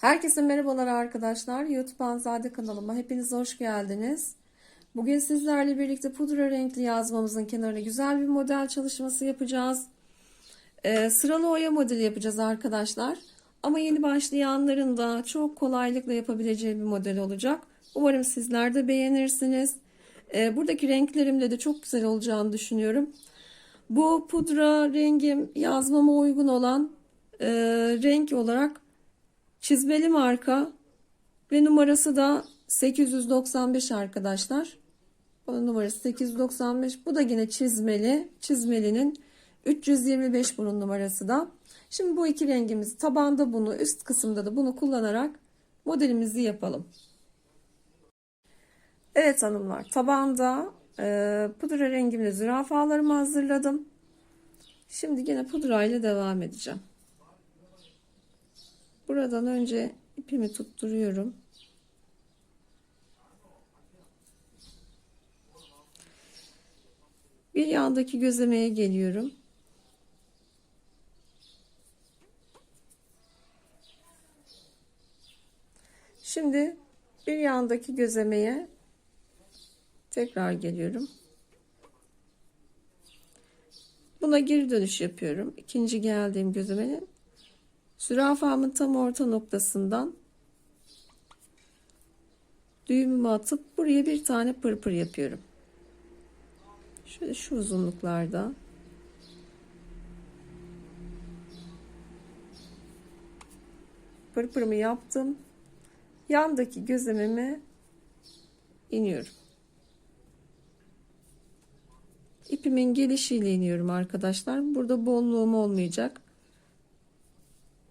Herkese merhabalar arkadaşlar. YouTube Anzade kanalıma hepiniz hoş geldiniz. Bugün sizlerle birlikte pudra renkli yazmamızın kenarına güzel bir model çalışması yapacağız. Ee, sıralı oya modeli yapacağız arkadaşlar. Ama yeni başlayanların da çok kolaylıkla yapabileceği bir model olacak. Umarım sizler de beğenirsiniz. Ee, buradaki renklerimle de çok güzel olacağını düşünüyorum. Bu pudra rengim yazmama uygun olan e, renk olarak Çizmeli marka ve numarası da 895 arkadaşlar. Onun numarası 895. Bu da yine çizmeli. Çizmelinin 325 bunun numarası da. Şimdi bu iki rengimizi tabanda bunu üst kısımda da bunu kullanarak modelimizi yapalım. Evet hanımlar tabanda e, pudra rengimle zürafalarımı hazırladım. Şimdi yine pudra ile devam edeceğim. Buradan önce ipimi tutturuyorum. Bir yandaki gözlemeye geliyorum. Şimdi bir yandaki gözlemeye tekrar geliyorum. Buna geri dönüş yapıyorum. İkinci geldiğim gözlemenin Zürafamın tam orta noktasından düğümümü atıp buraya bir tane pırpır yapıyorum. Şöyle şu uzunluklarda. Pırpırımı yaptım. Yandaki gözlememe iniyorum. İpimin gelişiyle iniyorum arkadaşlar. Burada bolluğum olmayacak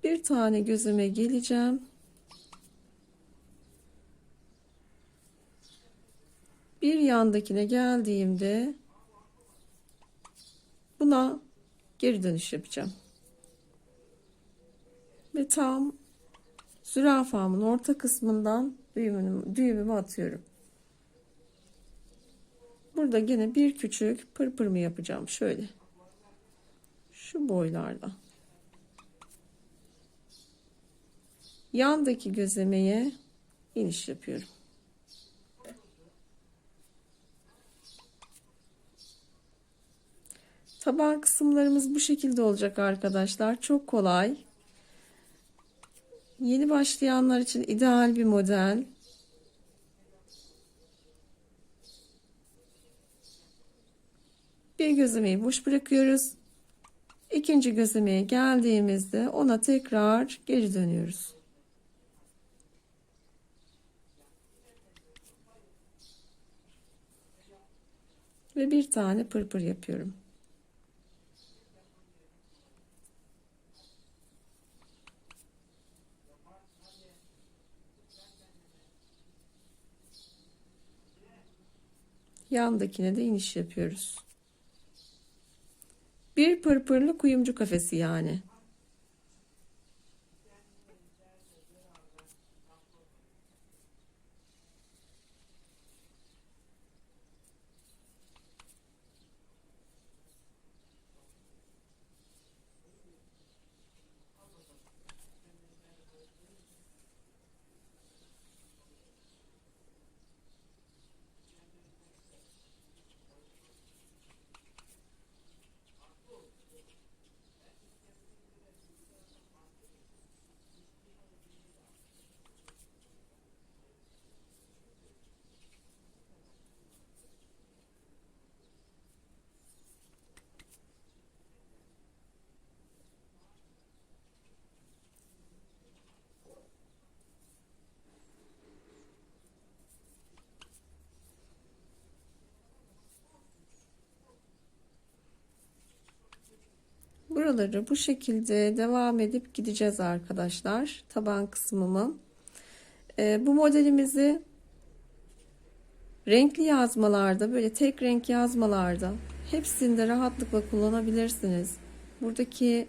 bir tane gözüme geleceğim. Bir yandakine geldiğimde buna geri dönüş yapacağım. Ve tam zürafamın orta kısmından düğümümü, düğümümü atıyorum. Burada yine bir küçük pırpır yapacağım şöyle. Şu boylarda. Yandaki gözlemeye iniş yapıyorum. Taban kısımlarımız bu şekilde olacak arkadaşlar. Çok kolay. Yeni başlayanlar için ideal bir model. Bir gözlemeyi boş bırakıyoruz. İkinci gözlemeye geldiğimizde ona tekrar geri dönüyoruz. Ve bir tane pırpır yapıyorum. Yandakine de iniş yapıyoruz. Bir pırpırlı kuyumcu kafesi yani. Buraları bu şekilde devam edip gideceğiz arkadaşlar. Taban kısmımı. Ee, bu modelimizi renkli yazmalarda böyle tek renk yazmalarda hepsinde rahatlıkla kullanabilirsiniz. Buradaki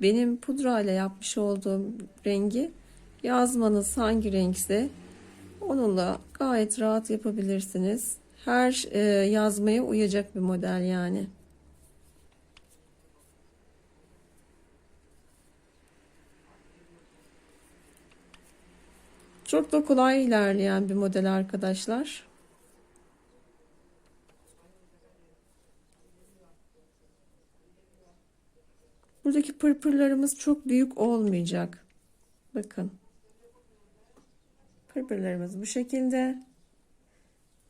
benim pudra ile yapmış olduğum rengi yazmanız hangi renkse onunla gayet rahat yapabilirsiniz. Her e, yazmaya uyacak bir model yani. Çok da kolay ilerleyen bir model arkadaşlar. Buradaki pırpırlarımız çok büyük olmayacak. Bakın. Pırpırlarımız bu şekilde.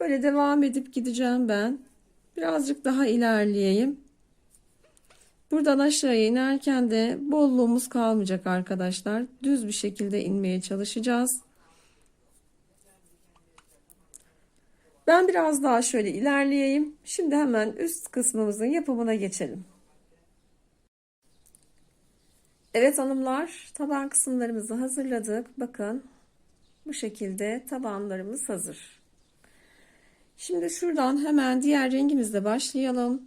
Böyle devam edip gideceğim ben. Birazcık daha ilerleyeyim. Buradan aşağıya inerken de bolluğumuz kalmayacak arkadaşlar. Düz bir şekilde inmeye çalışacağız. Ben biraz daha şöyle ilerleyeyim. Şimdi hemen üst kısmımızın yapımına geçelim. Evet hanımlar, taban kısımlarımızı hazırladık. Bakın bu şekilde tabanlarımız hazır. Şimdi şuradan hemen diğer rengimizle başlayalım.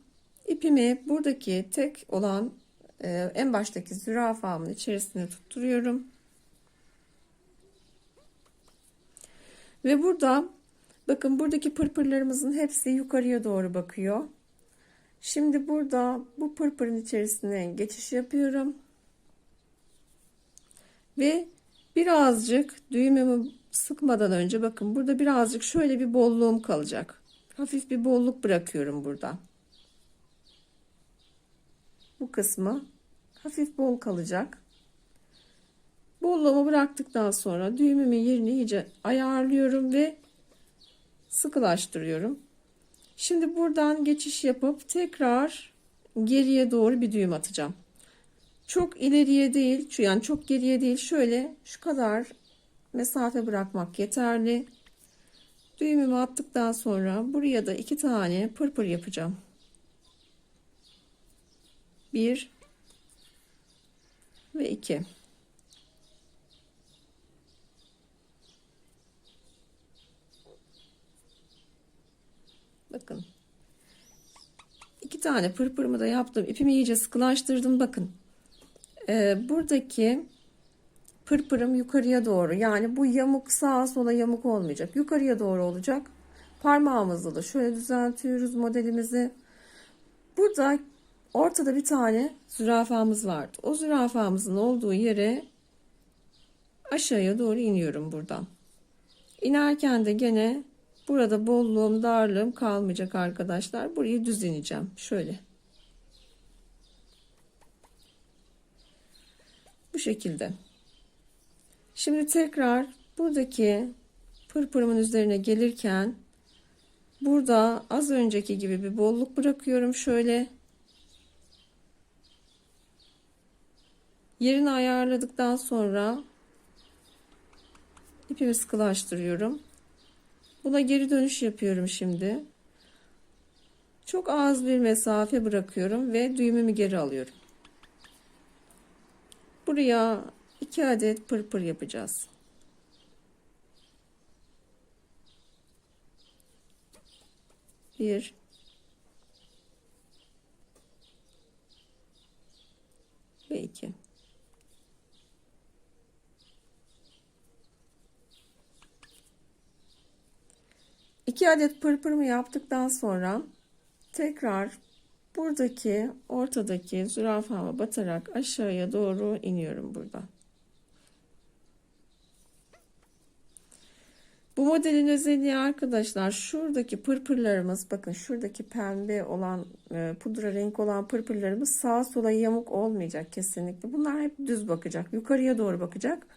İpimi buradaki tek olan e, en baştaki zürafamın içerisine tutturuyorum. Ve burada bakın buradaki pırpırlarımızın hepsi yukarıya doğru bakıyor. Şimdi burada bu pırpırın içerisine geçiş yapıyorum. Ve birazcık düğümümü sıkmadan önce bakın burada birazcık şöyle bir bolluğum kalacak. Hafif bir bolluk bırakıyorum burada. Bu kısmı hafif bol kalacak. Bolluğumu bıraktıktan sonra düğümümün yerini iyice ayarlıyorum ve sıkılaştırıyorum. Şimdi buradan geçiş yapıp tekrar geriye doğru bir düğüm atacağım. Çok ileriye değil, yani çok geriye değil. Şöyle şu kadar mesafe bırakmak yeterli. Düğümümü attıktan sonra buraya da iki tane pırpır yapacağım. Bir ve iki. Bakın. iki tane pırpırımı da yaptım. İpimi iyice sıkılaştırdım. Bakın. Ee, buradaki pırpırım yukarıya doğru yani bu yamuk sağa sola yamuk olmayacak yukarıya doğru olacak parmağımızla da şöyle düzeltiyoruz modelimizi burada ortada bir tane zürafamız vardı o zürafamızın olduğu yere aşağıya doğru iniyorum buradan inerken de gene burada bolluğum darlığım kalmayacak arkadaşlar. Burayı düz ineceğim şöyle. Bu şekilde. Şimdi tekrar buradaki pırpırımın üzerine gelirken burada az önceki gibi bir bolluk bırakıyorum. Şöyle. Yerini ayarladıktan sonra ipimi sıkılaştırıyorum. Buna geri dönüş yapıyorum şimdi. Çok az bir mesafe bırakıyorum ve düğümümü geri alıyorum. Buraya 2 adet pırpır yapacağız. Bir 2 adet pırpırımı yaptıktan sonra tekrar buradaki ortadaki zürafama batarak aşağıya doğru iniyorum burada. Bu modelin özelliği arkadaşlar şuradaki pırpırlarımız bakın şuradaki pembe olan e, pudra renk olan pırpırlarımız sağa sola yamuk olmayacak kesinlikle. Bunlar hep düz bakacak yukarıya doğru bakacak.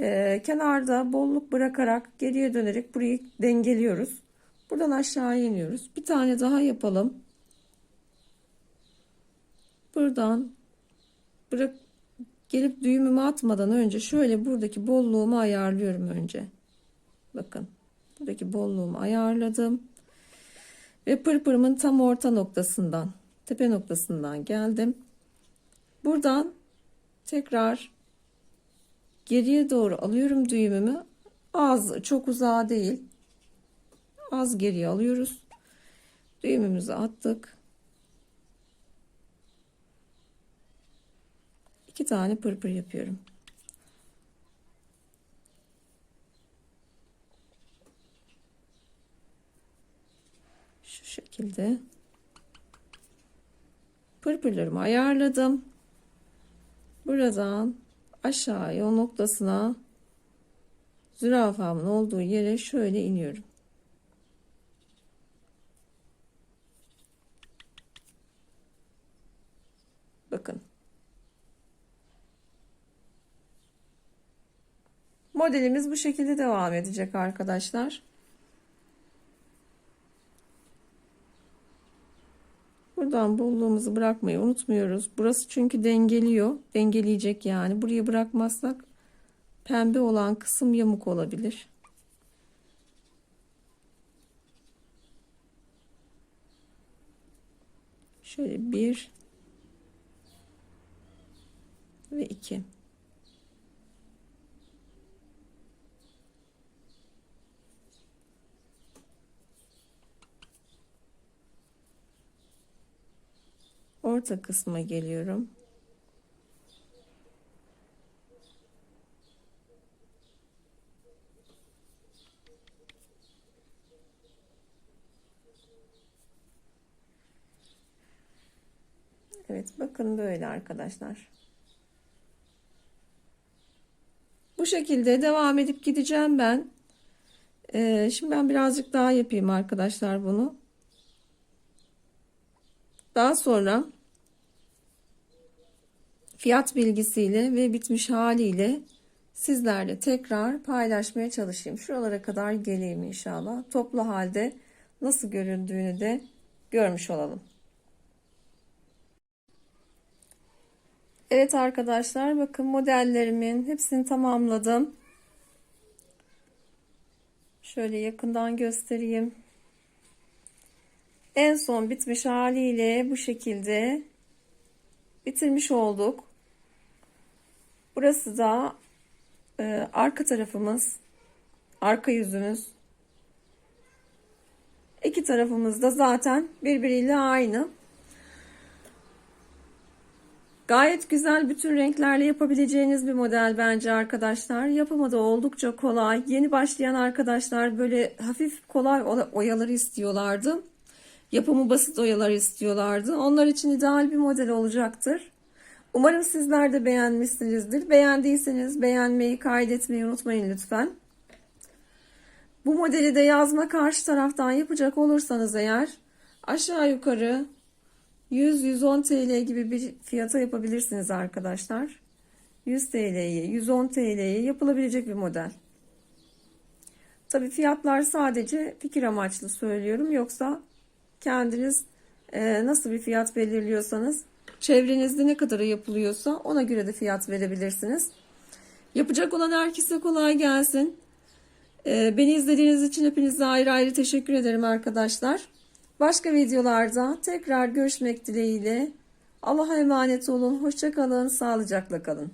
E, kenarda bolluk bırakarak geriye dönerek burayı dengeliyoruz. Buradan aşağı iniyoruz. Bir tane daha yapalım. Buradan bırak gelip düğümümü atmadan önce şöyle buradaki bolluğumu ayarlıyorum önce. Bakın buradaki bolluğumu ayarladım. Ve pırpırımın tam orta noktasından tepe noktasından geldim. Buradan tekrar geriye doğru alıyorum düğümümü. Az çok uzağa değil. Az geriye alıyoruz. Düğümümüzü attık. İki tane pırpır yapıyorum. şu şekilde pırpırlarımı ayarladım. Buradan aşağı yol noktasına zürafamın olduğu yere şöyle iniyorum. Bakın. Modelimiz bu şekilde devam edecek arkadaşlar. Buradan bolluğumuzu bırakmayı unutmuyoruz. Burası çünkü dengeliyor. Dengeleyecek yani. Buraya bırakmazsak pembe olan kısım yamuk olabilir. Şöyle bir ve iki. Orta kısma geliyorum. Evet bakın böyle arkadaşlar. Bu şekilde devam edip gideceğim ben. Ee, şimdi ben birazcık daha yapayım arkadaşlar bunu. Daha sonra fiyat bilgisiyle ve bitmiş haliyle sizlerle tekrar paylaşmaya çalışayım. Şuralara kadar geleyim inşallah. Toplu halde nasıl göründüğünü de görmüş olalım. Evet arkadaşlar bakın modellerimin hepsini tamamladım. Şöyle yakından göstereyim. En son bitmiş haliyle bu şekilde bitirmiş olduk. Burası da e, arka tarafımız, arka yüzümüz. İki tarafımız da zaten birbiriyle aynı. Gayet güzel bütün renklerle yapabileceğiniz bir model bence arkadaşlar. Yapımı da oldukça kolay. Yeni başlayan arkadaşlar böyle hafif kolay oyaları istiyorlardı. Yapımı basit oyalar istiyorlardı. Onlar için ideal bir model olacaktır. Umarım sizler de beğenmişsinizdir. Beğendiyseniz beğenmeyi, kaydetmeyi unutmayın lütfen. Bu modeli de yazma karşı taraftan yapacak olursanız eğer aşağı yukarı 100-110 TL gibi bir fiyata yapabilirsiniz arkadaşlar. 100 TL'ye, 110 TL'ye yapılabilecek bir model. Tabi fiyatlar sadece fikir amaçlı söylüyorum. Yoksa kendiniz e, nasıl bir fiyat belirliyorsanız çevrenizde ne kadara yapılıyorsa ona göre de fiyat verebilirsiniz. Yapacak olan herkese kolay gelsin. E, beni izlediğiniz için hepinize ayrı ayrı teşekkür ederim arkadaşlar. Başka videolarda tekrar görüşmek dileğiyle. Allah'a emanet olun. Hoşçakalın. Sağlıcakla kalın.